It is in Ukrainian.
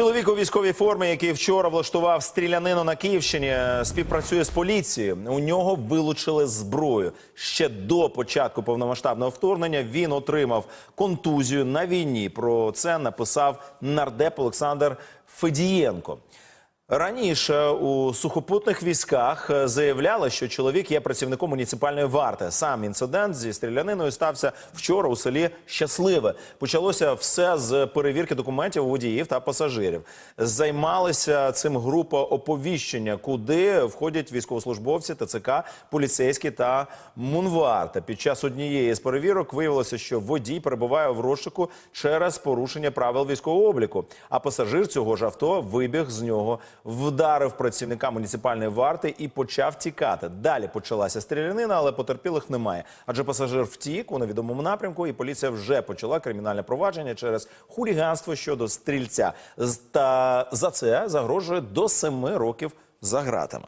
Чоловік у військовій формі, який вчора влаштував стрілянину на Київщині, співпрацює з поліцією. У нього вилучили зброю. Ще до початку повномасштабного вторгнення він отримав контузію на війні. Про це написав нардеп Олександр Федієнко. Раніше у сухопутних військах е, заявляли, що чоловік є працівником муніципальної варти. Сам інцидент зі стріляниною стався вчора у селі Щасливе. Почалося все з перевірки документів водіїв та пасажирів. Займалися цим група оповіщення, куди входять військовослужбовці, ТЦК, поліцейські та мунварта. Під час однієї з перевірок виявилося, що водій перебуває в розшуку через порушення правил військового обліку. А пасажир цього ж авто вибіг з нього, вдарив працівника муніципальної варти і почав тікати. Далі почалася стрілянина, але потерпілих немає. Адже пасажир втік у невідомому напрямку, і поліція вже почала кримінальне провадження через хуліганство щодо стрільця. Та за це загрожує до семи років за ґратами.